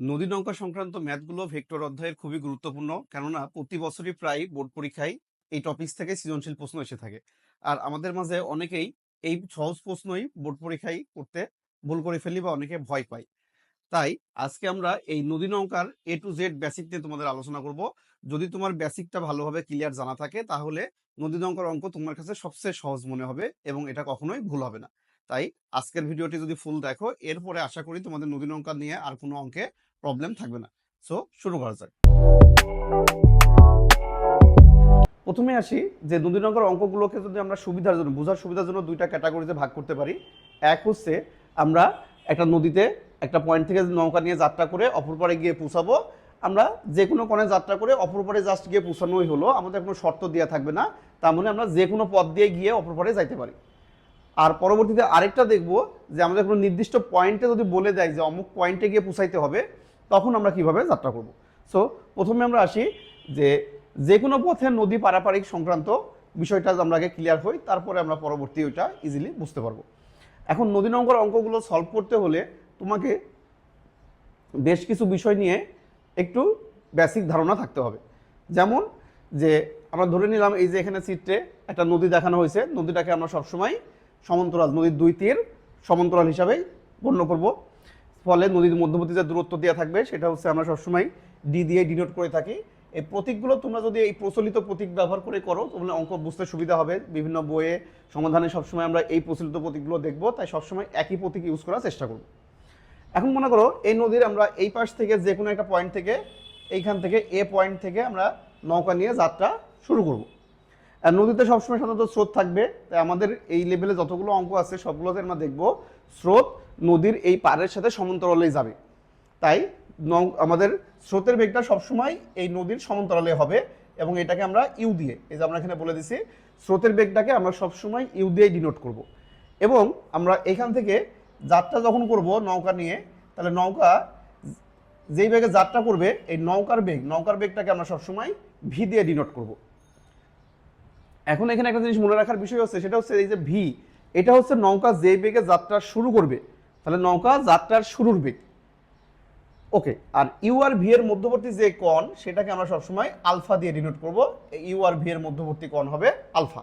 নদী নৌকা সংক্রান্ত ম্যাথগুলো ভেক্টর অধ্যায়ের খুবই গুরুত্বপূর্ণ। কেননা প্রতি বছরই প্রায় বোর্ড পরীক্ষায় এই টপিকস থেকে সৃজনশীল প্রশ্ন এসে থাকে। আর আমাদের মাঝে অনেকেই এই সহজ প্রশ্নই বোর্ড পরীক্ষায় করতে ভুল করে ফেলি বা অনেকে ভয় পায়। তাই আজকে আমরা এই নদী নৌকার এ টু জেড বেসিক নিয়ে তোমাদের আলোচনা করব। যদি তোমার বেসিকটা ভালোভাবে ক্লিয়ার জানা থাকে, তাহলে নদী নৌকার অঙ্ক তোমার কাছে সবচেয়ে সহজ মনে হবে এবং এটা কখনোই ভুল হবে না। তাই আজকের ভিডিওটি যদি ফুল দেখো, এরপরে আশা করি তোমাদের নদী নৌকা নিয়ে আর কোনো অঙ্কে প্রবলেম থাকবে না। সো শুরু করা যাক। প্রথমে আসি যে নদী নৌকার অঙ্কগুলোকে যদি আমরা সুবিধার জন্য, বোঝার সুবিধার জন্য দুইটা ক্যাটাগরিতে ভাগ করতে পারি। এক হচ্ছে আমরা একটা নদীতে একটা পয়েন্ট থেকে নৌকা নিয়ে যাত্রা করে অপর পারে গিয়ে পৌঁছাবো। আমরা যে কোনো কোণে যাত্রা করে অপর পারে জাস্ট গিয়ে পৌঁছানোই হলো। আমাদের কোনো শর্ত দেওয়া থাকবে না। তার মানে আমরা যে কোনো পথ দিয়ে গিয়ে অপর পারে যাইতে পারি। আর পরবর্তীতে আরেকটা দেখব যে আমাদের কোনো নির্দিষ্ট পয়েন্টে যদি বলে দেয় যে অমুক পয়েন্টে গিয়ে পৌঁছাইতে হবে তখন আমরা কীভাবে যাত্রা করব? সো প্রথমে আমরা আসি যে যে কোনো পথে নদী পারাপারিক সংক্রান্ত বিষয়টা আমরা আগে ক্লিয়ার হই, তারপরে আমরা পরবর্তী ওইটা ইজিলি বুঝতে পারব। এখন নদী নঙ্গর অঙ্কগুলো সলভ করতে হলে তোমাকে বেশ কিছু বিষয় নিয়ে একটু বেসিক ধারণা থাকতে হবে। যেমন যে আমরা ধরে নিলাম এই যে এখানে চিত্রে একটা নদী দেখানো হয়েছে, নদীটাকে আমরা সবসময় সমান্তরাল, নদীর দুই তীর সমান্তরাল হিসাবেই গণ্য করব। ফলে নদীর মধ্যবর্তী যে দূরত্ব দেওয়া থাকবে, সেটা হচ্ছে আমরা সবসময় ডি দিয়ে ডিনোট করে থাকি। এই প্রতীকগুলো তোমরা যদি এই প্রচলিত প্রতীক ব্যবহার করে করো, তাহলে অঙ্ক বুঝতে সুবিধা হবে। বিভিন্ন বইয়ে সমাধানে সবসময় আমরা এই প্রচলিত প্রতীকগুলো দেখব, তাই সবসময় একই প্রতীক ইউজ করার চেষ্টা করব। এখন মনে করো, এই নদীর আমরা এই পাশ থেকে যে কোনো একটা পয়েন্ট থেকে, এইখান থেকে এ পয়েন্ট থেকে আমরা নৌকা নিয়ে যাত্রা শুরু করব। আর নদীতে সবসময় সাধারণত স্রোত থাকবে, তাই আমাদের এই লেভেলে যতগুলো অঙ্ক আছে, সবগুলোতে আমরা দেখব স্রোত নদীর এই পাড়ের সাথে সমান্তরালেই যাবে। তাই আমাদের স্রোতের বেগটা সবসময় এই নদীর সমান্তরালে হবে এবং এটাকে আমরা ইউ দিয়ে, এই যে আমরা এখানে বলে দিছি, স্রোতের বেগটাকে আমরা সবসময় ইউ দিয়ে ডিনোট করব। এবং আমরা এখান থেকে যাত্রা যখন করব নৌকা নিয়ে, তাহলে নৌকা যেই বেগে যাত্রা করবে, এই নৌকার বেগ, নৌকার বেগটাকে আমরা সবসময় ভি দিয়ে ডিনোট করব। এখন এখানে একটা জিনিস মনে রাখার বিষয় হচ্ছে, সেটা হচ্ছে এই যে ভি এটা হচ্ছে নৌকা যে বেগে যাত্রা শুরু করবে তাহলে নৌকা যাত্রার শুরুর বেগ ওকে, আর ইউ আর ভি এর মধ্যবর্তী যে কোণ, সেটাকে আমরা সবসময় আলফা দিয়ে ডিনোট করব। ইউ আর ভি এর মধ্যবর্তী কোণ হবে আলফা।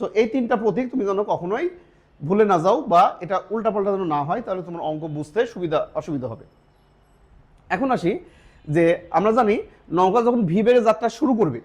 তো এই তিনটা প্রতীক তুমি যেন কখনোই ভুলে না যাও বা এটা উল্টাপাল্টা যেন না হয়, তাহলে তোমার অঙ্ক বুঝতে সুবিধা, অসুবিধা হবে। এখন আসি যে আমরা জানি নৌকা যখন ভি বেগে যাত্রা শুরু করবে,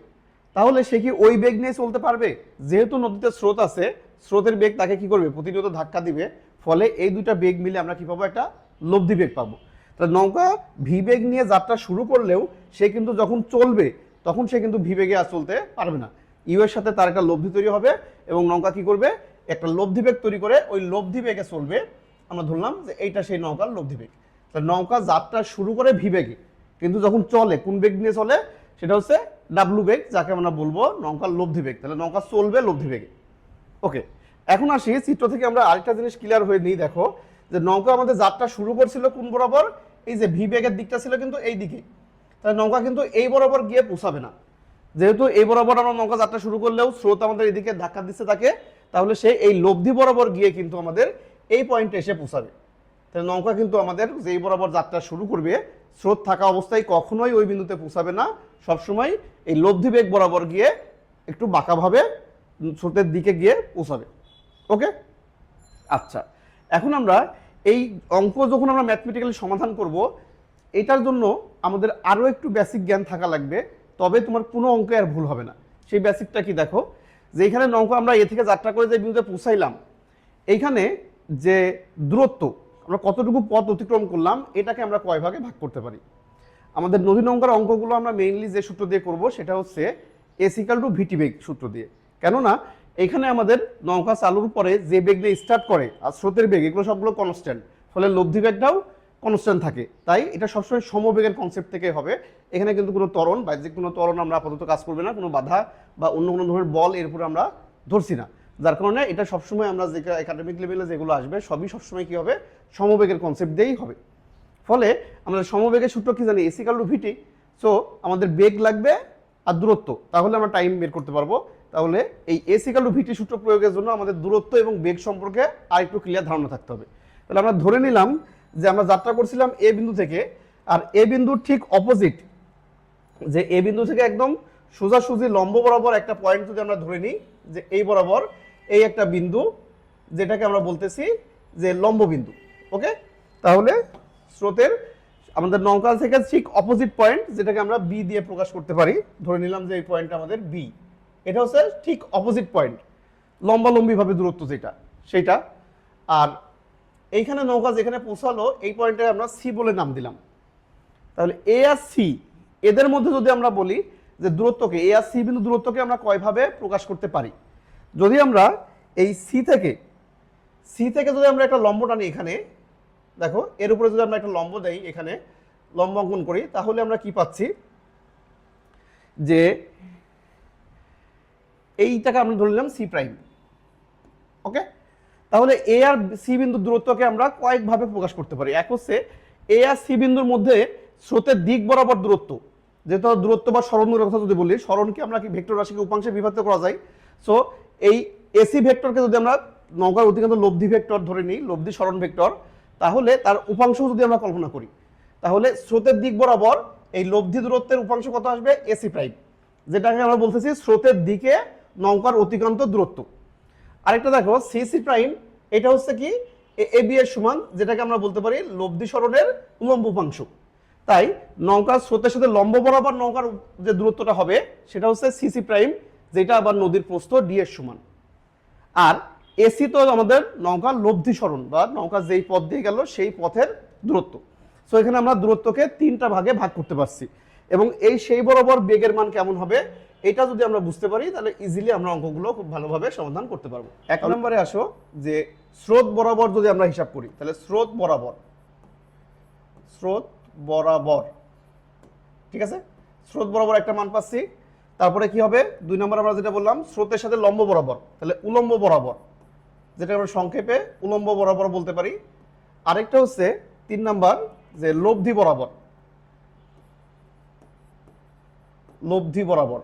তাহলে সে কি ওই বেগ নিয়ে চলতে পারবে? যেহেতু নদীতে স্রোত আছে, স্রোতের বেগ তাকে কি করবে? প্রতিনিয়ত ধাক্কা দিবে। ফলে এই দুইটা বেগ মিলে আমরা কি পাবো? একটা লব্ধি বেগ পাবো। তাহলে নৌকা ভি বেগ নিয়ে যাত্রা শুরু করলেও সে কিন্তু যখন চলবে, তখন সে কিন্তু ভি বেগে আর চলতে পারবে না। ইউ এর সাথে তার একটা লব্ধি তৈরি হবে এবং নৌকা কি করবে? একটা লব্ধি বেগ তৈরি করে ওই লব্ধি বেগে চলবে। আমরা ধরলাম যে এইটা সেই নৌকার লব্ধি বেগ। তাহলে নৌকা যাত্রা শুরু করে ভি বেগে। কিন্তু যখন চলে, কোন বেগ নিয়ে চলে? সেটা হচ্ছে ডাব্লু বেগ, যাকে আমরা বলব নৌকার লব্ধি বেগ। তাহলে নৌকা চলবে লব্ধি বেগে। ওকে এখন আসি, চিত্র থেকে আমরা আরেকটা জিনিস ক্লিয়ার হয়ে নিই, দেখো। যে নৌকা আমাদের যাত্রা শুরু করছিল কোন বরাবর? এই যে ভি বেগের দিকটা ছিল কিন্তু এই দিকে। তাহলে নৌকা কিন্তু এই বরাবর গিয়ে পৌঁছাবে না। যেহেতু এই বরাবর আমরা নৌকা যাত্রা শুরু করলেও স্রোত আমাদের এদিকে ধাক্কা দিচ্ছে তাকে, তাহলে সে এই লব্ধি বরাবর গিয়ে কিন্তু আমাদের এই পয়েন্টে এসে পৌঁছাবে। তাহলে নৌকা কিন্তু আমাদের যেই বরাবর যাত্রা শুরু করবে, স্রোত থাকা অবস্থায় কখনোই ওই বিন্দুতে পৌঁছাবে না। সবসময় এই লব্ধি বেগ বরাবর গিয়ে একটু বাঁকাভাবে স্রোতের দিকে গিয়ে পৌঁছাবে। ওকে আচ্ছা এখন আমরা এই অঙ্ক যখন আমরা ম্যাথমেটিক্যালি সমাধান করব, এটার জন্য আমাদের আরও একটু বেসিক জ্ঞান থাকা লাগবে, তবে তোমার কোনো অঙ্কে আর ভুল হবে না। সেই বেসিকটা কি দেখো, যে এখানে নৌকা আমরা এ থেকে যাত্রা করে যে বিন্দুতে পৌঁছাইলাম, এইখানে যে দূরত্ব, আমরা কতটুকু পথ অতিক্রম করলাম, এটাকে আমরা কয় ভাগে ভাগ করতে পারি? আমাদের নদী নৌকার অঙ্কগুলো আমরা মেইনলি যে সূত্র দিয়ে করব, সেটা হচ্ছে এসিকাল টু ভিটি বেগ সূত্র দিয়ে। কেননা এখানে আমাদের নৌকা চালুর পরে যে বেগ দিয়ে স্টার্ট করে আর স্রোতের বেগ এগুলো সবগুলো কনস্ট্যান্ট ফলে লব্ধি বেগটাও কনস্ট্যান্ট থাকে। তাই এটা সবসময় সমবেগের কনসেপ্ট থেকে হবে। এখানে কিন্তু কোনো ত্বরণ বাহ্যিক কোনো ত্বরণ আমরা আপাতত কাজ করবে না, কোনো বাধা বা অন্য কোনো ধরনের বল এর উপরে আমরা ধরছি না। যার কারণে এটা সবসময় আমরা যে একাডেমিক লেভেলে যেগুলো আসবে, সবই সবসময় কী হবে? সমবেগের কনসেপ্ট দিয়েই হবে। ফলে আমাদের সমবেগের সূত্র কী জানি? এসিকাল টু ভিটি সো আমাদের বেগ লাগবে আর দূরত্ব। তাহলে আমরা টাইম বের করতে পারব। তাহলে এই এসিকাল টু ভিটি সূত্র প্রয়োগের জন্য আমাদের দূরত্ব এবং বেগ সম্পর্কে আর একটু ক্লিয়ার ধারণা থাকতে হবে। তাহলে আমরা ধরে নিলাম যে আমরা যাত্রা করছিলাম এ বিন্দু থেকে, আর এ বিন্দুর ঠিক অপোজিট যে এ বিন্দু থেকে একদম সোজাসুজি লম্ব বরাবর একটা পয়েন্ট যদি আমরা ধরে নিই, যে এই বরাবর এই একটা বিন্দু, যেটাকে আমরা বলতেছি যে লম্ব বিন্দু ওকে তাহলে স্রোতের আমাদের নৌকাল থেকে ঠিক অপোজিট পয়েন্ট যেটাকে আমরা বি দিয়ে প্রকাশ করতে পারি, ধরে নিলাম যে এই পয়েন্টটা আমাদের বি এটা হচ্ছে ঠিক অপোজিট পয়েন্ট লম্বালম্বিভাবে দূরত্ব যেটা, সেটা। আর এইখানে নৌকা যেখানে পৌঁছালো, এই পয়েন্টে আমরা সি বলে নাম দিলাম। তাহলে এ আর সি এদের মধ্যে যদি আমরা বলি যে দূরত্বকে এ আর সি বিন্দু দূরত্বকে আমরা কয়ভাবে প্রকাশ করতে পারি? যদি আমরা এই সি থেকে সি থেকে যদি আমরা একটা লম্ব টানি এখানে, দেখো, এর উপরে যদি আমরা একটা লম্ব দেই এখানে, লম্ব অঙ্কন করি, তাহলে আমরা কি পাচ্ছি? যে এইটাকে আমরা ধরে নিলাম সি প্রাইম ওকে তাহলে এ আর সি বিন্দুর দূরত্বকে আমরা কয়েকভাবে প্রকাশ করতে পারি। এক হচ্ছে এ আর সি বিন্দুর মধ্যে স্রোতের দিক বরাবর দূরত্ব। যেহেতু দূরত্ব বা সরণের কথা যদি বলি সরণকে আমরা কি ভেক্টর রাশিকে উপাংশে বিভক্ত করা যায়? সো এই এসি ভেক্টরকে যদি আমরা নৌকার অধিকাংশ লব্ধি ভেক্টর ধরে নিই, লব্ধি সরণ ভেক্টর, তাহলে তার উপাংশ যদি আমরা কল্পনা করি, তাহলে স্রোতের দিক বরাবর এই লব্ধি দূরত্বের উপাংশ কত আসবে? এসি প্রাইম যেটাকে আমরা বলতেছি স্রোতের দিকে নৌকার অতিক্রান্ত দূরত্ব। আরেকটা দেখো সিসি প্রাইম এটা হচ্ছে কি? এ বি এর সমান, যেটাকে আমরা বলতে পারি লব্ধি সরণের উলম্ব উপাংশ। তাই নৌকার স্রোতের সাথে লম্ব বরাবর নৌকার যে দূরত্বটা হবে, সেটা হচ্ছে সিসি প্রাইম যেটা আবার নদীর প্রস্থ ডি এর সমান। আর এসি তো আমাদের নৌকার লব্ধি সরণ, বা নৌকা যেই পথ দিয়ে গেল, সেই পথের দূরত্ব। সো এখানে আমরা দূরত্বকে তিনটা ভাগে ভাগ করতে পারছি। এবং এই সেই বরাবর বেগের মান কেমন হবে? এটা যদি আমরা বুঝতে পারি তাহলে ইজিলি আমরা অঙ্কগুলো খুব ভালোভাবে সমাধান করতে পারব। এক নম্বরে আসো যে স্রোত বরাবর যদি আমরা হিসাব করি তাহলে স্রোত বরাবর স্রোত বরাবর ঠিক আছে? স্রোত বরাবর একটা মান পাচ্ছি তারপরে কি হবে? দুই নম্বর আমরা যেটা বললাম স্রোতের সাথে লম্ব বরাবর তাহলে উলম্ব বরাবর যেটা আমরা সংক্ষেপে উলম্ব বরাবর বলতে পারি। আরেকটা হচ্ছে তিন নাম্বার যে লব্ধি বরাবর লব্ধি বরাবর।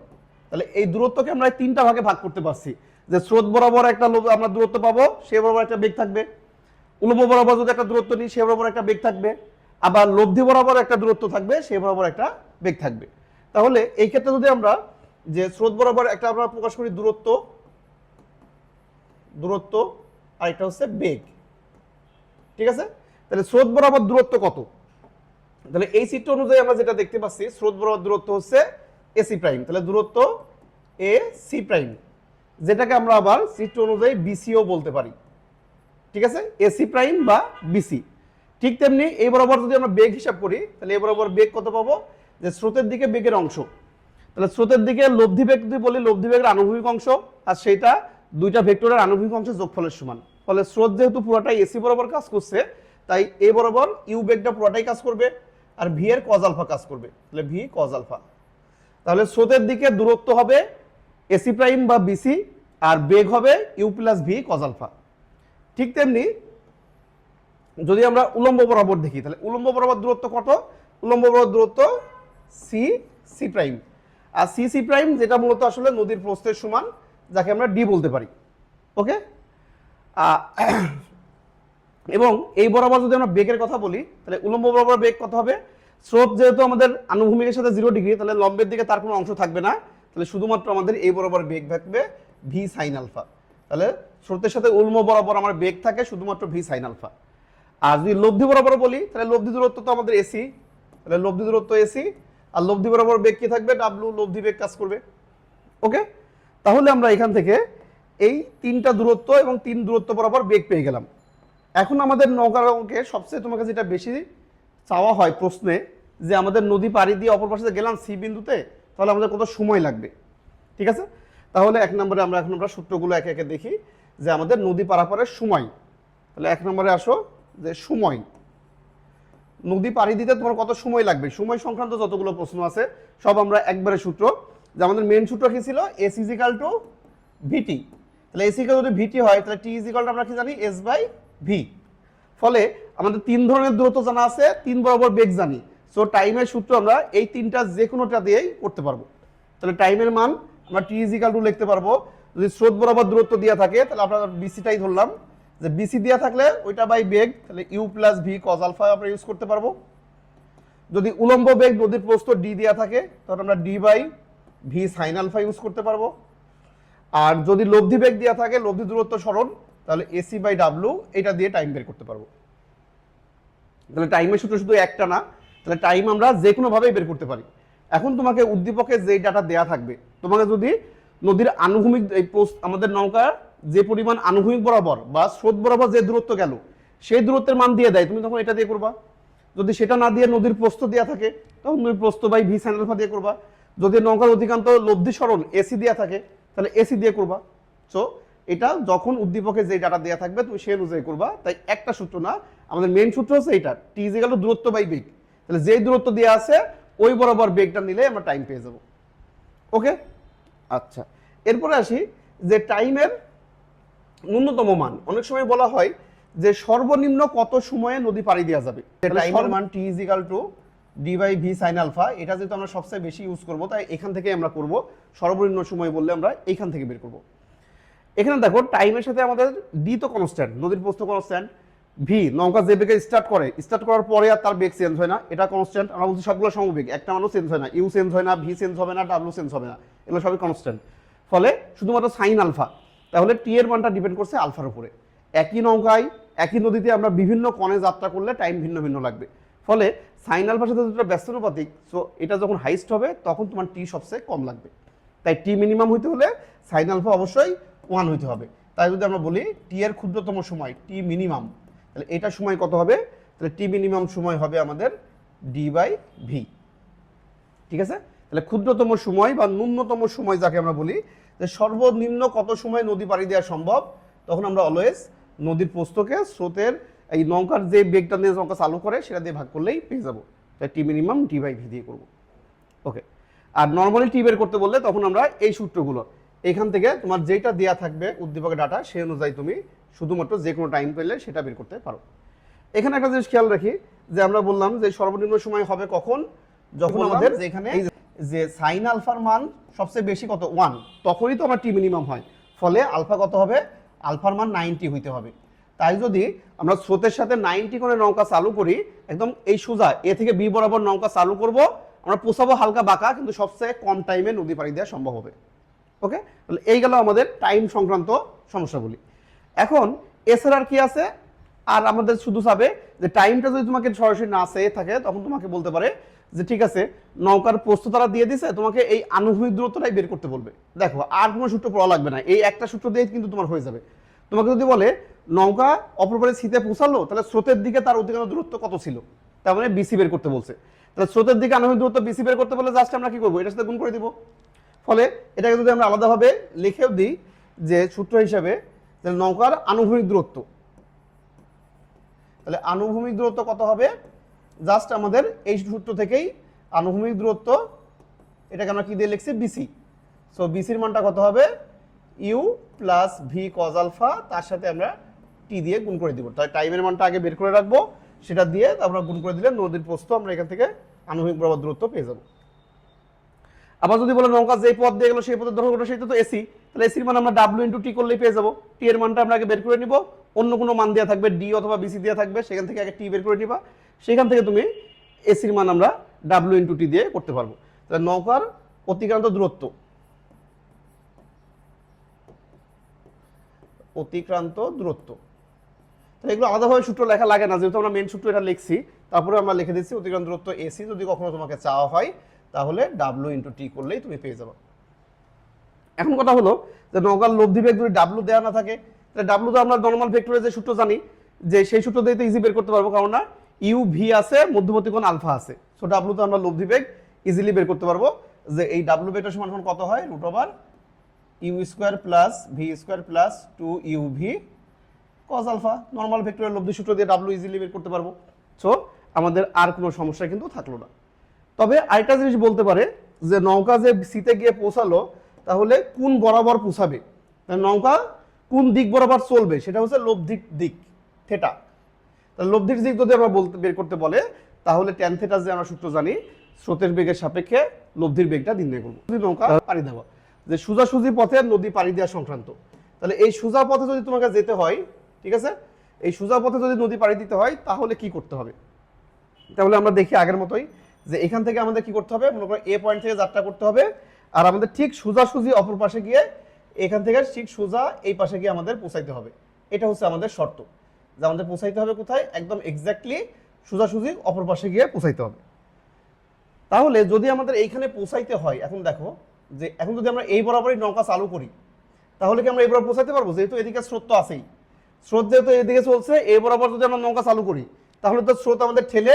তাহলে এই দূরত্বকে আমরা তিনটা ভাগে ভাগ করতে পারছি। যে স্রোত বরাবর একটা আমরা দূরত্ব পাবো, সে বরাবর একটা বেগ থাকবে। উলম্ব বরাবর যদি একটা দূরত্ব নিই, সে বরাবর একটা বেগ থাকবে। আবার লব্ধি বরাবর একটা দূরত্ব থাকবে, সে বরাবর একটা বেগ থাকবে। তাহলে এই ক্ষেত্রে যদি আমরা যে স্রোত বরাবর একটা আমরা প্রকাশ করি দূরত্ব দূরত্ব আর একটা হচ্ছে বেগ। ঠিক আছে? তাহলে স্রোত বরাবর দূরত্ব কত? তাহলে এই চিত্র অনুযায়ী আমরা যেটা দেখতে পাচ্ছি, স্রোত বরাবর দূরত্ব হচ্ছে এসি প্রাইম তাহলে দূরত্ব এ সি প্রাইম যেটাকে আমরা আবার চিত্র অনুযায়ী বিসিও বলতে পারি। ঠিক আছে? এসি প্রাইম বা বিসি ঠিক তেমনি এই বরাবর যদি আমরা বেগ হিসাব করি, তাহলে এই বরাবর বেগ কত পাবো? যে স্রোতের দিকে বেগের অংশ। তাহলে স্রোতের দিকে লব্ধি বেগ যদি বলি, লব্ধি বেগের আনুভূমিক অংশ, আর সেইটা দুইটা ভেক্টরের আনুভূমিক অংশের যোগফলের সমান। ফলে স্রোত যেহেতু পুরোটাই এসি বরাবর কাজ করছে, তাই এ বরাবর ইউ বেগটা পুরোটাই কাজ করবে, আর ভি এর কজ আলফা কাজ করবে। তাহলে ভি কজ আলফা তাহলে স্রোতের দিকে দূরত্ব হবে এসি প্রাইম বা বিসি আর বেগ হবে ইউ প্লাস ভি কজালফা ঠিক তেমনি যদি আমরা উলম্ব বরাবর দেখি, তাহলে উলম্ব বরাবর দূরত্ব কত? উলম্ব বরাবর দূরত্ব সি সি প্রাইম আর সি সি প্রাইম যেটা মূলত আসলে নদীর প্রস্থের সমান, যাকে আমরা ডি বলতে পারি। ওকে এবং এই বরাবর যদি আমরা বেগের কথা বলি, তাহলে উলম্ব বরাবর বেগ কত হবে? স্রোত যেহেতু আমাদের আনুভূমিকের সাথে জিরো ডিগ্রি তাহলে লম্বের দিকে তার কোনো অংশ থাকবে না। তাহলে শুধুমাত্র আমাদের এই বরাবর বেগ থাকবে ভি সাইন আলফা তাহলে স্রোতের সাথে উলম্ব বরাবর আমার বেগ থাকে, শুধুমাত্র ভি সাইন আলফা আর যদি লব্ধি বরাবর বলি, তাহলে লব্ধি দূরত্ব তো আমাদের এসি তাহলে লব্ধি দূরত্ব এসি আর লব্ধি বরাবর বেগ কি থাকবে? ডাব্লু লব্ধি বেগ কাজ করবে। ওকে? তাহলে আমরা এখান থেকে এই তিনটা দূরত্ব এবং তিন দূরত্ব বরাবর বেগ পেয়ে গেলাম। এখন আমাদের নৌকার অঙ্কে সবচেয়ে তোমাকে যেটা বেশি চাওয়া হয় প্রশ্নে যে আমাদের নদী পাড়ি দিয়ে অপর পাশে গেলাম সি বিন্দুতে, তাহলে আমাদের কত সময় লাগবে? ঠিক আছে? তাহলে এক নম্বরে আমরা, এখন আমরা সূত্রগুলো একে একে দেখি যে আমাদের নদী পারাপারের সময়। তাহলে এক নম্বরে আসো যে সময়। নদী পাড়ি দিতে তোমার কত সময় লাগবে? সময় সংক্রান্ত যতগুলো প্রশ্ন আছে, সব আমরা একবারে সূত্র। যে আমাদের মেন সূত্র কি ছিল? এস ইজিক্যাল টু ভিটি তাহলে এস যদি ভিটি হয়, তাহলে টি ইজিক্যাল আমরা কি জানি? এস বাই ভি ফলে আমাদের তিন ধরনের দূরত্ব জানা আছে, তিন বরাবর বেগ জানি। সো টাইমের সূত্র আমরা এই তিনটা যে কোনোটা দিয়েই করতে পারব। তাহলে টাইমের মান আমরা টি ইজিক্যাল টু লিখতে পারব। যদি স্রোত বরাবর দূরত্ব দেওয়া থাকে, তাহলে আমরা বিসিটাই ধরলাম। যে বিসি দেওয়া থাকলে ওইটা বাই বেগ, তাহলে u plus v cos alpha আমরা ইউজ করতে পারব। যদি উলম্ব বেগ নদীর প্রস্থ ডি দেওয়া থাকে তখন আমরা d by v sine alpha use করতে পারব। আর যদি লব্ধি বেগ দেওয়া থাকে, লব্ধি দূরত্ব সরণ, তাহলে এসি বাই ডাব্লু এটা দিয়ে টাইম বের করতে পারব। তাহলে টাইমের সূত্র শুধু একটা না তাহলে টাইম আমরা যে কোনোভাবেই বের করতে পারি। এখন তোমাকে উদ্দীপকে যে ডাটা দেয়া থাকবে, তোমাকে যদি নদীর আনুভূমিক এই পোস্ট আমাদের নৌকার যে পরিমাণ আনুভূমিক বরাবর বা স্রোত বরাবর যে দূরত্ব গেল, সেই দূরত্বের মান দিয়ে দেয়। তুমি তখন এটা দিয়ে করবা। যদি সেটা না দিয়ে নদীর প্রস্থ দেওয়া থাকে, তখন তুমি প্রস্থ বাই ভি সাইন আলফা দিয়ে করবা। যদি নৌকার অধিকান্ত লব্ধি সরণ এসি দেওয়া থাকে, তাহলে এসি দিয়ে করবা। সো এটা যখন উদ্দীপকে যে ডাটা দেওয়া থাকবে, তুমি সেই অনুযায়ী করবা। তাই একটা সূত্র না, আমাদের মেন সূত্র হচ্ছে এটা টি ইজ গেল দূরত্ব বাই বেগ তাহলে যেই দূরত্ব দেওয়া আছে ওই বরাবর বেগটা নিলে আমরা টাইম পেয়ে যাব। ওকে আচ্ছা। এরপরে আসি যে টাইমের ন্যূনতম মান। অনেক সময় বলা হয় যে সর্বনিম্ন কত সময়ে নদী পাড়ি দেওয়া যাবে? টাইমের মান t is equal to d by v sine alpha এটা যেহেতু আমরা সবচেয়ে বেশি ইউজ করব তাই এখান থেকে আমরা করব। সর্বনিম্ন সময় বললে আমরা এইখান থেকে বের করব। এখানে দেখো টাইমের সাথে আমাদের ডি তো কনস্ট্যান্ট নদীর প্রস্থ কনস্ট্যান্ট ভি নৌকা যে বেগে স্টার্ট করে স্টার্ট করার পরে আর তার বেগ চেঞ্জ হয় না। এটা কনস্ট্যান্ট আমরা বলছি সবগুলো সমবেগ। একটা মানুষ চেঞ্জ হয় না। ইউ চেঞ্জ হয় না ভি চেঞ্জ হবে না ডাব্লু চেঞ্জ হবে না। এগুলো সবই কনস্ট্যান্ট ফলে শুধুমাত্র সাইন আলফা তাহলে টি এর মানটা ডিপেন্ড করছে আলফার উপরে। একই নৌকায়, একই নদীতে আমরা বিভিন্ন কণে যাত্রা করলে টাইম ভিন্ন ভিন্ন লাগবে। ফলে সাইন আলফার সাথে যেটা ব্যস্তানুপাতিক সো এটা যখন হাইস্ট হবে, তখন তোমার টি সবচেয়ে কম লাগবে। তাই টি মিনিমাম হইতে হলে সাইন আলফা অবশ্যই ওয়ান হইতে হবে। তাই যদি আমরা বলি টি এর ক্ষুদ্রতম সময় টি মিনিমাম তাহলে এটা সময় কত হবে? তাহলে টি মিনিমাম সময় হবে আমাদের ডি বাই ভি ঠিক আছে? তাহলে ক্ষুদ্রতম সময় বা ন্যূনতম সময় যাকে আমরা বলি, যে সর্বনিম্ন কত সময় নদী পাড়ি দেওয়া সম্ভব? তখন আমরা অলওয়েজ নদীর প্রস্থকে, স্রোতের এই নৌকার যে বেগটা নিয়ে নৌকা চালু করে, সেটা দিয়ে ভাগ করলেই পেয়ে যাব। তাই t minimum d by v দিয়ে করব। ওকে আর নর্মালি টি বের করতে বললে তখন আমরা এই সূত্রগুলো এখান থেকে তোমার যেটা দেয়া থাকবে উদ্দীপকের ডাটা সেই অনুযায়ী তুমি শুধুমাত্র যে কোনো টাইম পেলে সেটা বের করতে পারো। এখানে একটা জিনিস খেয়াল রাখি যে আমরা বললাম যে সর্বনিম্ন সময় হবে কখন? যখন আমাদের যেখানে যে সাইন আলফার মান সবচেয়ে বেশি কত? ওয়ান তখনই তো আমার টি মিনিমাম হয়। ফলে আলফা কত হবে? আলফার মান নাইনটি হইতে হবে। তাই যদি আমরা স্রোতের সাথে নাইনটি করে নৌকা চালু করি একদম এই সোজা এ থেকে বি বরাবর নৌকা চালু করব আমরা পোষাবো হালকা বাঁকা কিন্তু সবচেয়ে কম টাইমে নদী পাড়ি দেওয়া সম্ভব হবে। ওকে তাহলে এই গেল আমাদের টাইম সংক্রান্ত সমস্যাগুলি। এখন এছাড়া কি আছে? আর আমাদের শুধু চাবে যে টাইমটা যদি তোমাকে সরাসরি না চেয়ে থাকে, তখন তোমাকে বলতে পারে যে ঠিক আছে, নৌকার প্রস্তুত তারা দিয়ে দিছে, তোমাকে এই আনুভূমিক দূরত্বটাই বের করতে বলবে। দেখো, আর কোনো সূত্র পড়া লাগবে না। এই একটা সূত্র দিয়ে কিন্তু তোমার হয়ে যাবে। তোমাকে যদি বলে, নৌকা অপরপারে শীতে পৌঁছালো, তাহলে স্রোতের দিকে তার অতিক্রান্ত দূরত্ব কত ছিল? তার মানে বিসি বের করতে বলছে। তাহলে স্রোতের দিকে আনুভূমিক দূরত্ব বিসি বের করতে বলে জাস্ট আমরা কি করব? এটার সাথে গুণ করে দিব। ফলে এটাকে যদি আমরা আলাদাভাবে লিখেও দিই যে সূত্র হিসাবে, তাহলে নৌকার আনুভূমিক দূরত্ব। তাহলে আনুভূমিক দূরত্ব কত হবে? জাস্ট আমাদের এই সূত্র থেকেই আনুভূমিক দূরত্ব, এটাকে আমরা কি দিয়ে লিখছি? বিসি সো বিসির মানটা কত হবে? U plus v cos alpha তার সাথে আমরা টি দিয়ে গুণ করে দিব। তাই টাইমের মানটা আগে বের করে রাখব, সেটা দিয়ে আমরা গুণ করে দিলে নদীর প্রস্থ আমরা এখান থেকে আনুভূমিক দূরত্ব পেয়ে যাব। আবার যদি বলে নৌকা যে পথ দিয়ে গেলো, সেই পথের দৈর্ঘ্যটা সেটা তো এসি তাহলে এসির মান আমরা ডাব্লিউ ইন্টু টি করলেই পেয়ে যাব। টি এর মানটা আমরা আগে বের করে নিব। অন্য কোনো মান দেওয়া থাকবে ডি অথবা বিসি দেওয়া থাকবে, সেখান থেকে আগে টি বের করে নিবা। সেখান থেকে তুমি এসির মান আমরা ডাব্লিউ ইন্টু টি দিয়ে করতে পারব। তাহলে নৌকার অতিক্রান্ত দূরত্ব। অতিক্রান্ত দূরত্ব। তাহলে এগুলো আলাদাভাবে সূত্র লেখা লাগে না, যেহেতু আমরা মেন সূত্র এটা লিখছি, তারপরে আমরা লিখে দিচ্ছি অতিক্রান্ত দূরত্ব এসি যদি কখনো তোমাকে চাওয়া হয় তাহলে ডাব্লু ইন্টু টি করলেই তুমি পেয়ে যাবে। এখন কথা হলো যে নৌকার লব্ধি বেগ যদি ডাব্লু দেওয়া না থাকে, তাহলে ডাব্লু তো আমরা নর্মাল ভেক্টরের যে সূত্র জানি, যে সেই সূত্র দিয়ে তো ইজি বের করতে পারব, কারণ না ইউ ভি আছে, মধ্যবর্তী কোণ আলফা আছে। সো ডাব্লু তো আমরা লব্ধি বেগ ইজিলি বের করতে পারব, যে এই ডাব্লু বেগটা সমান সমান কত হয়? Root over u square plus v square plus two u v cos alpha normal ভেক্টরের লব্ধি সূত্র দিয়ে ডাব্লু ইজিলি বের করতে পারব। সো আমাদের আর কোনো সমস্যা কিন্তু থাকল না। তবে আরেকটা জিনিস বলতে পারে যে নৌকা যে সিতে গিয়ে পৌঁছালো, তাহলে কোন বরাবর পৌঁছাবে? নৌকা কোন দিক বরাবর চলবে? সেটা হচ্ছে লব্ধিক দিক, থেটা। তাহলে লব্ধিক দিক যদি আমরা বলতে, বের করতে বলে, তাহলে ট্যান থেটা যে আমরা সূত্র জানি, স্রোতের বেগের সাপেক্ষে লব্ধির বেগটা নির্ণয় করব। যদি নৌকা পাড়ি দেওয়া, যে সোজাসুজি পথে নদী পাড়ি দেওয়া সংক্রান্ত। তাহলে এই সোজা পথে যদি তোমাকে যেতে হয়, ঠিক আছে? এই সোজা পথে যদি নদী পাড়ি দিতে হয়, তাহলে কি করতে হবে? তাহলে আমরা দেখি আগের মতোই যে এখান থেকে আমাদের কি করতে হবে? মনে করো এ পয়েন্ট থেকে যাত্রা করতে হবে। আর আমাদের ঠিক সোজাসুজি অপর পাশে গিয়ে এখান থেকে ঠিক সোজা এই পাশে গিয়ে আমাদের পৌঁছাইতে হবে। এটা হচ্ছে আমাদের শর্ত যে আমাদের পৌঁছাইতে হবে কোথায়? একদম এক্স্যাক্টলি সোজাসুজি অপর পাশে গিয়ে পৌঁছাইতে হবে। তাহলে যদি আমাদের এইখানে পৌঁছাইতে হয়, এখন দেখো যে এখন যদি আমরা এই বরাবরই নৌকা চালু করি, তাহলে কি আমরা এই বরাবর পৌঁছাইতে পারব? যেহেতু এদিকে স্রোত তো আছেই। স্রোত যেহেতু এদিকে চলছে, এই বরাবর যদি আমরা নৌকা চালু করি, তাহলে তো স্রোত আমাদের ঠেলে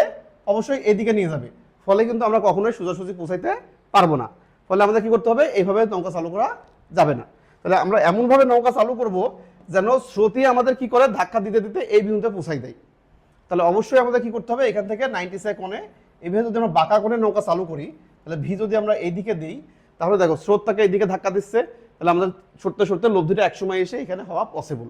অবশ্যই এদিকে নিয়ে যাবে। ফলে কিন্তু আমরা কখনোই সোজাসুজি পৌঁছাইতে পারব না। ফলে আমাদের কি করতে হবে? এইভাবে নৌকা চালু করা যাবে না। তাহলে আমরা এমনভাবে নৌকা চালু করব যেন স্রোতই আমাদের কি করে? ধাক্কা দিতে দিতে এই বিন্দুতে পৌঁছাই দেয়। তাহলে অবশ্যই আমাদের কি করতে হবে? এখান থেকে নাইনটি সেকনে এইভাবে যদি আমরা বাঁকা করে নৌকা চালু করি। তাহলে ভি যদি আমরা এইদিকে দিই, তাহলে দেখো স্রোতটাকে এইদিকে ধাক্কা দিচ্ছে। তাহলে আমাদের সরতে সরতে লব্ধিটা একসময় এসে এখানে হওয়া পসিবল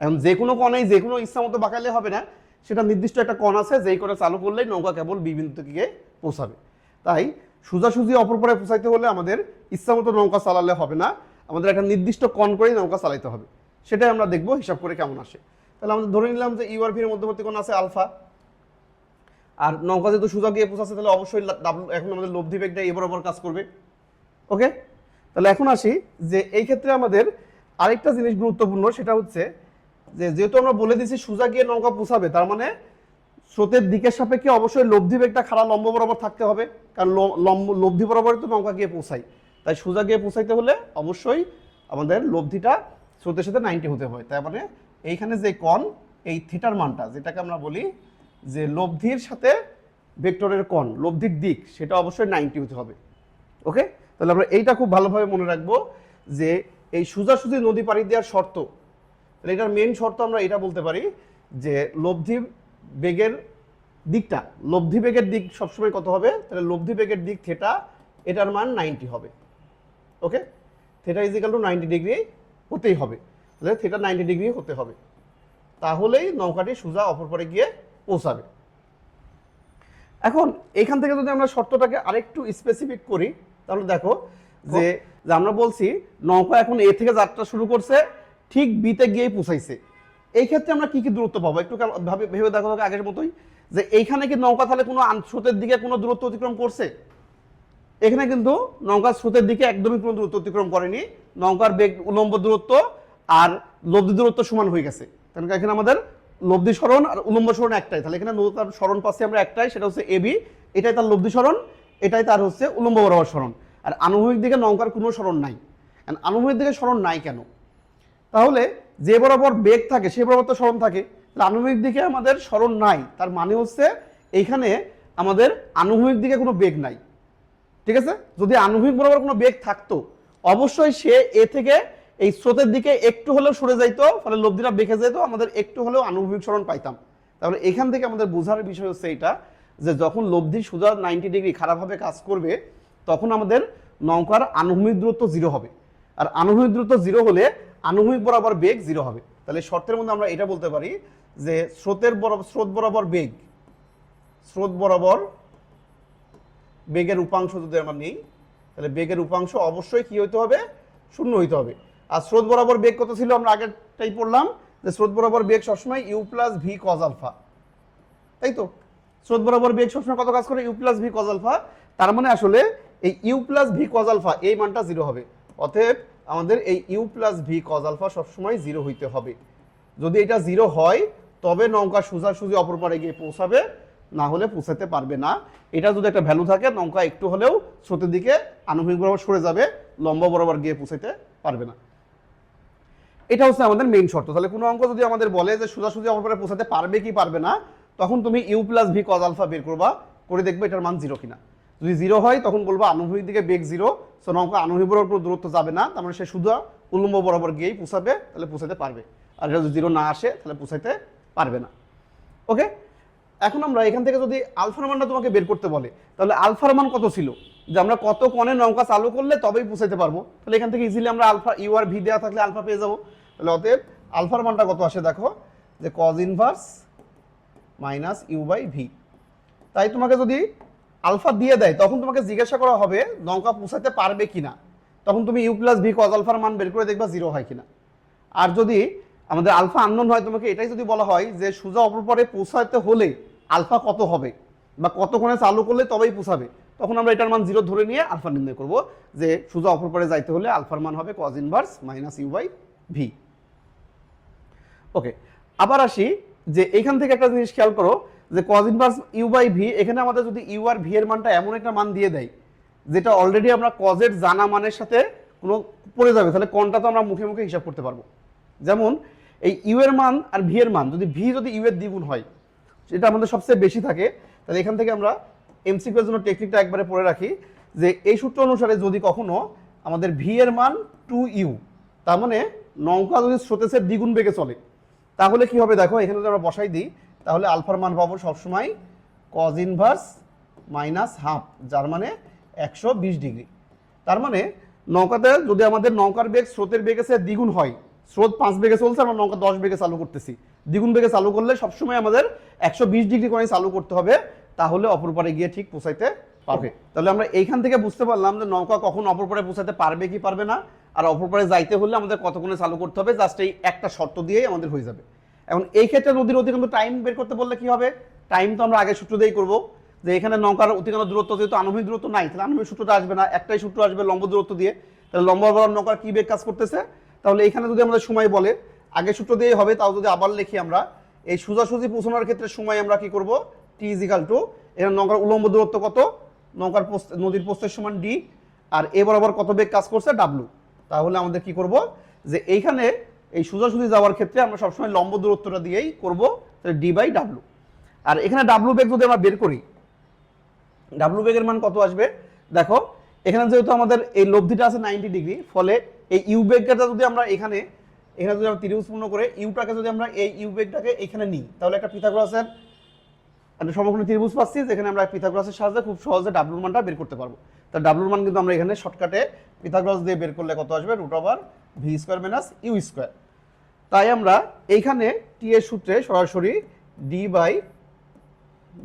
এখন যে কোনো কণেই, যে কোনো ইচ্ছা মতো বাঁকালে হবে না। সেটা নির্দিষ্ট একটা কণ আছে, যেই করে চালু করলেই নৌকা কেবল বি বিন্দু থেকে পৌঁছাবে। তাই সোজাসুজি অপর পরে পৌঁছাইতে হলে আমাদের ইচ্ছা মতো নৌকা চালালে হবে না। আমাদের একটা নির্দিষ্ট কণ করেই নৌকা চালাইতে হবে। সেটাই আমরা দেখব, হিসাব করে কেমন আসে। তাহলে আমরা ধরে নিলাম যে ইউআরভির মধ্যবর্তী কোণ আছে আলফা। আর নৌকা যেহেতু সোজা গিয়ে পৌঁছাচ্ছে, তাহলে অবশ্যই এখন আমাদের লব্ধি বেগটা এ বরাবর কাজ করবে। ওকে তাহলে এখন আসি যে এই ক্ষেত্রে আমাদের আরেকটা জিনিস গুরুত্বপূর্ণ, সেটা হচ্ছে যে যেহেতু আমরা বলে দিচ্ছি সোজা গিয়ে নৌকা পৌঁছাবে, তার মানে স্রোতের দিকের সাপেক্ষে অবশ্যই লব্ধি বেগটা খাড়া লম্ব বরাবর থাকতে হবে, কারণ লম্ব লব্ধি বরাবরই তো নৌকা গিয়ে পৌঁছায়। তাই সোজা গিয়ে পৌঁছাইতে হলে অবশ্যই আমাদের লব্ধিটা স্রোতের সাথে নাইনটি হতে হয়। তার মানে এইখানে যে কণ, এই থিটার মানটা, যেটাকে আমরা বলি যে লব্ধির সাথে ভেক্টরের কোণ, লব্ধির দিক, সেটা অবশ্যই নাইনটি হতে হবে। ওকে তাহলে আমরা এইটা খুব ভালোভাবে মনে রাখব যে এই সোজাসুজি নদী পাড়ি দেওয়ার শর্ত তাহলে এটার মেন শর্ত আমরা এটা বলতে পারি যে লব্ধি বেগের দিকটা, লব্ধি বেগের দিক সবসময় কত হবে? তাহলে লব্ধি বেগের দিক থেটা এটার মান নাইনটি হবে। Okay theta is equal to ninety degree হতেই হবে। তাহলে থেটা নাইনটি ডিগ্রি হতে হবে। তাহলেই নৌকাটি সোজা অপর পরে গিয়ে পৌঁছাবে। এখন এখান থেকে যদি আমরা শর্তটাকে আরেকটু স্পেসিফিক করি, তাহলে দেখো যে যে আমরা বলছি নৌকা এখন এ থেকে যাত্রা শুরু করছে ঠিক বিতে গিয়েই পৌঁছাইছে। এই ক্ষেত্রে আমরা কি কি দূরত্ব পাবো? একটু ভাবে ভেবে দেখো আগের মতোই, যে এইখানে কি নৌকা তাহলে কোনো স্রোতের দিকে কোনো দূরত্ব অতিক্রম করছে? এখানে কিন্তু নৌকার স্রোতের দিকে একদমই কোনো দূরত্ব অতিক্রম করেনি। নৌকার বেগ উলম্ব দূরত্ব আর লব্ধি দূরত্ব সমান হয়ে গেছে। কারণ এখানে আমাদের লব্ধি স্মরণ আর উলম্ব সরণ একটাই। তাহলে এখানে নৌকার স্মরণ পাচ্ছি আমরা একটাই, সেটা হচ্ছে এবি এটাই তার লব্ধি সরণ এটাই তার হচ্ছে উলম্ব বরাবর স্মরণ। আর আনুভূমিক দিকে নৌকার কোনো সরণ নাই। আনুভূমিক দিকে স্মরণ নাই কেন? তাহলে যে বরাবর বেগ থাকে, সে বরাবর তো স্মরণ থাকে আনুভূমিক দিকে আমাদের স্মরণ নাই। তার মানে হচ্ছে এইখানে আমাদের আনুভূমিক দিকে কোনো বেগ নাই। ঠিক আছে? যদি আনুভূমিক বরাবর কোনো বেগ থাকতো, অবশ্যই সে এ থেকে এই স্রোতের দিকে একটু হলেও সরে যাইতো, ফলে লব্ধিটা বেঁকে যেত, আমাদের একটু হলেও আনুভূমিক স্মরণ পাইতাম। তাহলে এখান থেকে আমাদের বোঝার বিষয় হচ্ছে এটা যে যখন লব্ধি সোজা নাইনটি ডিগ্রি খারাপভাবে কাজ করবে, তখন আমাদের নৌকার আনুভূমিক দূরত্ব জিরো হবে। আর আনুভূমিক দূরত্ব জিরো হলে আনুভূমিক বরাবর বেগ জিরো হবে। তাহলে শর্তের মধ্যে আমরা এটা বলতে পারি যে স্রোতের বরাবর স্রোত বরাবর বেগ, স্রোত বরাবর বেগের উপাংশ যদি আমরা নিই, তাহলে বেগের উপাংশ অবশ্যই কি হইতে হবে? শূন্য হইতে হবে। আর স্রোত বরাবর বেগ কত ছিল? আমরা আগেরটাই পড়লাম যে স্রোত বরাবর বেগ সবসময় u plus v cos alpha তাই তো? স্রোত বরাবর বেগ সবসময় কত কাজ করে? U plus v cos alpha তার মানে আসলে এই u plus v cos alpha এই মানটা জিরো হবে। অতএব আমাদের এই u plus v cos alpha সবসময় জিরো হইতে হবে। যদি এটা জিরো হয়, তবে নৌকা সোজাসুজি অপর পারে গিয়ে পৌঁছাবে, না হলে পৌঁছাতে পারবে না। এটা যদি একটা ভ্যালু থাকে, নৌকা একটু হলেও স্রোতের দিকে আনুভূমিক বরাবর সরে যাবে, লম্বা বরাবর গিয়ে পৌঁছাতে পারবে না। এটা হচ্ছে আমাদের মেইন শর্ত। তাহলে কোনো অঙ্ক যদি আমাদের বলে যে সোজাসুজি অপর পারে পৌঁছাতে পারবে কি পারবে না, তখন তুমি u plus v cos alpha বের করবা, করে দেখবে এটার মান জিরো কিনা। যদি জিরো হয়, তখন বলব আনুভূমিক দিকে বেগ জিরো সো নৌকা আনুভূমিক বরাবর দূরত্ব যাবে না, তার মানে সে শুধু উলম্ব বরাবর গিয়েই পৌঁছাবে তাহলে পৌঁছাতে পারবে। আর যদি জিরো না আসে, তাহলে পৌঁছাতে পারবে না। ওকে এখন আমরা এখান থেকে যদি আলফার মানটা তোমাকে বের করতে বলে, তাহলে আলফার মান কত ছিল? যে আমরা কত কণে নৌকা চালু করলে তবেই পৌঁছাতে পারব। তাহলে এখান থেকে ইজিলি আমরা আলফা ইউ আর ভি দেওয়া থাকলে আলফা পেয়ে যাব। তাহলে অতএব আলফার মানটা কত আসে দেখো? যে cos inverse minus u by v তাই তোমাকে যদি আলফা দিয়ে দেয়, তখন তোমাকে জিজ্ঞাসা করা হবে নৌকা পৌঁছাতে পারবে কিনা। তখন তুমি ইউ প্লাস ভি কজ আলফার মান বের করে দেখবা জিরো হয় কিনা। আর যদি আমাদের আলফা আননোন হয়, তোমাকে এটাই যদি বলা হয় যে সোজা অপর পরে পৌঁছাতে হলে আলফা কত হবে বা কতক্ষণে চালু করলে তবেই পোষাবে, তখন আমরা এটার মান জিরো ধরে নিয়ে আলফা নির্ণয় করব যে সোজা অপর পারে যাইতে হলে আলফার মান হবে cos inverse minus u by v okay আবার আসি যে এখান থেকে একটা জিনিস খেয়াল করো যে cos inverse u by v এখানে আমাদের যদি ইউ আর ভি এর মানটা এমন একটা মান দিয়ে দেয়, যেটা অলরেডি আমরা কজের জানা মানের সাথে কোনো পড়ে যাবে, তাহলে কোনটা তো আমরা মুখে মুখে হিসাব করতে পারব। যেমন এই ইউ এর মান আর ভি এর মান, যদি ভি যদি ইউ এর দ্বিগুণ হয়, সেটা আমাদের সবচেয়ে বেশি থাকে, তাহলে এখান থেকে আমরা এমসিকিউ এর জন্য টেকনিকটা একবারে পড়ে রাখি, যে এই সূত্র অনুসারে যদি কখনো আমাদের ভি এর মান টু ইউ তার মানে নৌকা যদি স্রোতেসের দ্বিগুণ বেগে চলে, তাহলে কি হবে? দেখো, এখানে যদি আমরা বসাই দিই তাহলে আলফার মান পাবো সবসময় কজ ইনভার্স মাইনাস হাফ যার মানে একশো বিশ ডিগ্রি। তার মানে নৌকাতে যদি আমাদের নৌকার বেগ স্রোতের বেগে সে দ্বিগুণ হয়, স্রোত পাঁচ বেগে চলছে, আমরা নৌকা দশ বেগে চালু করতেছি। দ্বিগুণ বেগে চালু করলে সবসময় আমাদের একশো বিশ ডিগ্রি করে চালু করতে হবে, তাহলে অপর পারে গিয়ে ঠিক পৌঁছাইতে পারবে। তাহলে আমরা এইখান থেকে বুঝতে পারলাম যে নৌকা কখন অপর পারে পারবে কি পারবে না, আর অপর পারে যাইতে হলে আমাদের কতক্ষণে চালু করতে হবে জাস্ট এই একটা শর্ত দিয়েই আমাদের হয়ে যাবে। এখন এই ক্ষেত্রে নদীর অতিক্রান্ত টাইম বের করতে বললে কি হবে? টাইম তো আমরা আগে সূত্র দিয়েই করব। যে এখানে নৌকার অতিক্রান্ত দূরত্ব যেহেতু আনুভূমিক দূরত্ব নাই, তাহলে আনুভূমিক সূত্রটা আসবে না। একটাই সূত্র আসবে লম্ব দূরত্ব দিয়ে। তাহলে লম্ব বরাবর নৌকার কী বেগ কাজ করতেছে? তাহলে এখানে যদি আমাদের সময় বলে আগে সূত্র দিয়ে হবে, তাও যদি আবার লিখি আমরা, এই সোজাসুজি পৌঁছানোর ক্ষেত্রে সময় আমরা কি করব? টি ইজিক্যাল টু এখানে নৌকার উলম্ব দূরত্ব কত? নৌকার পোস্ত নদীর পোস্তের সমান ডি আর এ বরাবর কত বেগ কাজ করছে? ডাব্লু তাহলে আমাদের কি করব? যে এইখানে এই সোজাসুজি যাওয়ার ক্ষেত্রে আমরা সবসময় লম্ব দূরত্বটা দিয়েই করব ডি বাই ডাব্লু আর এখানে ডাব্লু বেগ যদি আমরা বের করি ডাব্লু বেগের মান কত আসবে? দেখো, এখানে যেহেতু আমাদের এই লব্ধিটা আছে নাইনটি ডিগ্রি ফলে এই ইউ বেগটা যদি আমরা এখানে এখানে যদি আমরা ত্রিভুজপূর্ণ করে ইউটাকে যদি আমরা এই ইউ বেগটাকে এখানে নিই, তাহলে একটা পিথাগোরাসের একটা সমগ্র ত্রিভুজ পাচ্ছি, যেখানে আমরা পিথাগোরাসের সাহায্যে খুব সহজে ডাব্লুর মানটা বের করতে পারব। তা ডাব্লুর মান কিন্তু আমরা এখানে শর্টকাটে পিথাগোরাস দিয়ে বের করলে কত আসবে? Root over v square minus u square তাই আমরা এইখানে টি এর সূত্রে সরাসরি d by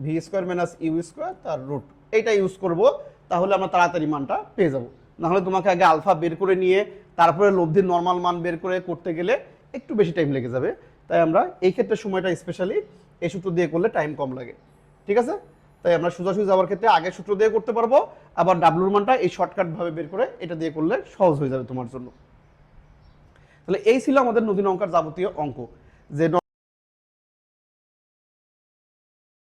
v square minus u square তার রুট এইটা ইউজ করব, তাহলে আমরা তাড়াতাড়ি মানটা পেয়ে যাব। নাহলে তোমাকে আগে আলফা বের করে নিয়ে, তারপরে লব্ধির নর্মাল মান বের করে করতে গেলে একটু বেশি টাইম লেগে যাবে। তাই আমরা এই ক্ষেত্রে সময়টা স্পেশালি এই সূত্র দিয়ে করলে টাইম কম লাগে। ঠিক আছে? তাই আমরা সোজাসুজি যাওয়ার ক্ষেত্রে আগে সূত্র দিয়ে করতে পারব, আবার ডাব্লুর মানটা এই শর্টকাট ভাবে বের করে এটা দিয়ে করলে সহজ হয়ে যাবে তোমার জন্য। তাহলে এই ছিল আমাদের নদী নৌকার যাবতীয় অঙ্ক। যে